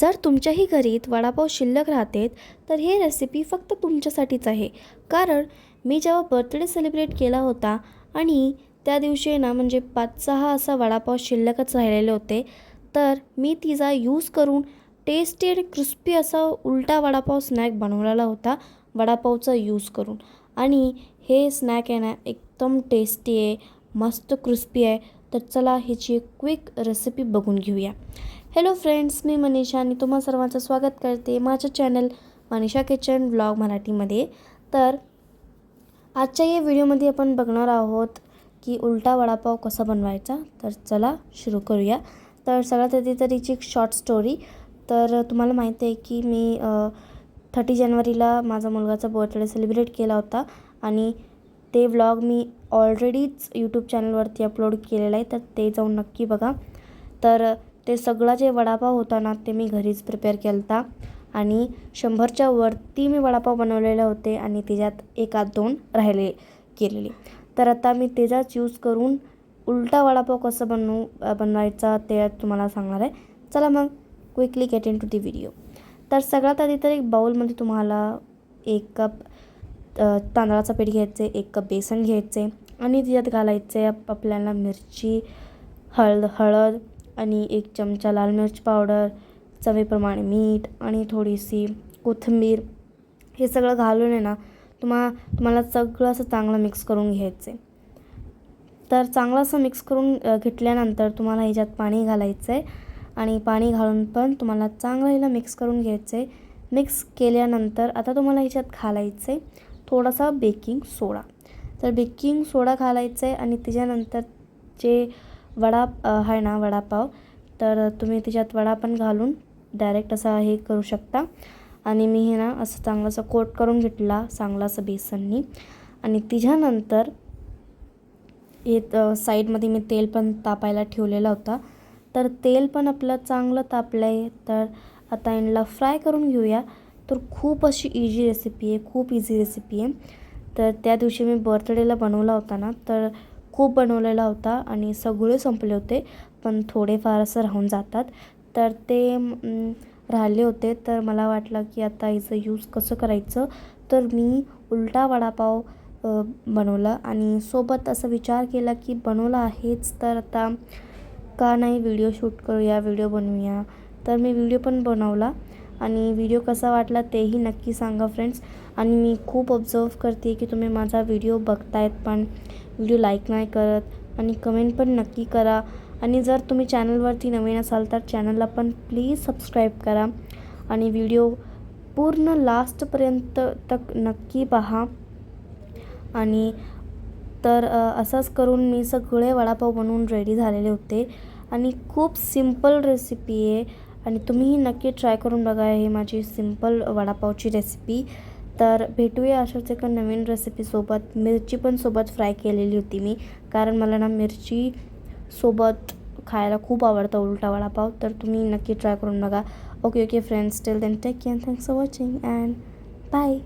जर तुमच्याही घरीत वडापाव शिल्लक राहतेत तर हे रेसिपी फक्त तुमच्यासाठीच आहे. कारण मी जेव्हा बर्थडे सेलिब्रेट केला होता आणि त्या दिवशी ना म्हणजे पाच सहा असा वडापाव शिल्लकच राहिलेले होते तर मी तिचा यूज करून टेस्टी आणि क्रिस्पी असा उलटा वडापाव स्नॅक बनवलेला होता वडापावचा यूज करून. आणि हे स्नॅक आहे ना एकदम टेस्टी आहे मस्त क्रिस्पी आहे तर चला ह्याची एक क्विक रेसिपी बघून घेऊया. हॅलो फ्रेंड्स मी मनीषा आणि तुम्हा सर्वांचं स्वागत करते माझ्या चॅनल मनीषा किचन व्लॉग मराठीमध्ये. तर आजच्या या व्हिडिओमध्ये आपण बघणार आहोत की उलटा वडापाव कसा बनवायचा. तर चला सुरू करूया. तर सगळ्यात आधी तर हिची एक शॉर्ट स्टोरी तर तुम्हाला माहिती आहे की मी थर्टी जानेवारीला माझा मुलगाचा बर्थडे सेलिब्रेट केला होता आणि ते व्लॉग मी ऑलरेडीच यूट्यूब चॅनलवरती अपलोड केलेलं आहे. तर ते जाऊन नक्की बघा. तर ते सगळा जे वडापाव होता ना ते मी घरीच प्रिपेअर केला होता आणि शंभरच्या वरती मी वडापाव बनवलेले होते आणि त्याच्यात एकात दोन राहिले केलेले. तर आता मी त्याचाच यूज करून उलटा वडापाव कसं बनवू बनवायचा ते तुम्हाला सांगणार आहे. चला मग quickly get into the video तर सगळ्यात आधी तर एक बाऊलमध्ये तुम्हाला एक कप तांदळाचं पीठ घ्यायचे एक कप बेसन घ्यायचे आणि त्याच्यात घालायचे आपल्याला मिरची हळद हळद आणि एक चमचा लाल मिरच पावडर चवीप्रमाणे मीठ आणि थोडीशी कोथिंबीर हे सगळं घालून आहे ना तुम्हा तुम्हाला सगळं असं चांगलं मिक्स करून घ्यायचं आहे तर चांगलं असं मिक्स करून घेतल्यानंतर तुम्हाला ह्याच्यात पाणी घालायचं आहे आणि पाणी घालून पण तुम्हाला चांगलं ह्याला मिक्स करून घ्यायचं आहे मिक्स केल्यानंतर आता तुम्हाला ह्याच्यात घालायचं आहे थोडासा बेकिंग सोडा तर बेकिंग सोडा घालायचं आहे आणि त्याच्यानंतर जे वडा आहे ना वडापाव. तर तुम्ही त्याच्यात वडा पण घालून डायरेक्ट असा हे करू शकता. आणि मी हे ना असं चांगलं असं कोट करून घेतला चांगला असं बेसननी. आणि तिच्यानंतर हे साईडमध्ये मी तेल पण तापायला ठेवलेला होता. तर तेल पण आपलं चांगलं तापलं आहे तर आता यांना फ्राय करून घेऊया. तर खूप अशी इझी रेसिपी आहे खूप इझी रेसिपी आहे. तर त्या दिवशी मी बर्थडेला बनवला होता ना तर खूप बनवलेला होता आणि सगळे संपले होते पण थोडेफार असं राहून जातात. तर ते राहिले होते. तर मला वाटलं की आता याचं यूज कसं करायचं? तर मी उलटा वडापाव बनवला आणि सोबत असा विचार केला की बनवला आहेच तर आता का नाही? व्हिडिओ शूट करूया व्हिडिओ बनवूया. तर मी व्हिडिओ पण बनवला. आणि व्हिडिओ कसा वाटला तेही नक्की सांगा फ्रेंड्स आणि मी खूप ऑब्झर्व करते की तुम्ही माझा व्हिडिओ बघतायत पण व्हिडिओ लाईक नाही करत. आणि कमेंट पण नक्की करा. आणि जर तुम्ही चॅनलवरती नवीन असाल तर चॅनलला पण प्लीज सबस्क्राईब करा. आणि व्हिडिओ पूर्ण लास्टपर्यंत तक नक्की पहा. आणि तर असंच करून मी सगळे वडापाव बनवून रेडी झालेले होते. आणि खूप सिंपल रेसिपी आहे. आणि तुम्हीही नक्की ट्राय करून बघा हे माझी सिंपल वडापावची रेसिपी तर भेटूया अशाच एका नवीन रेसिपीसोबत मिरची पण सोबत फ्राय केलेली होती मी. कारण मला ना मिरची सोबत खायला खूप आवडतं उलटा वडापाव. तर तुम्ही नक्की ट्राय करून बघा. Okay okay friends till then take care thanks for watching and bye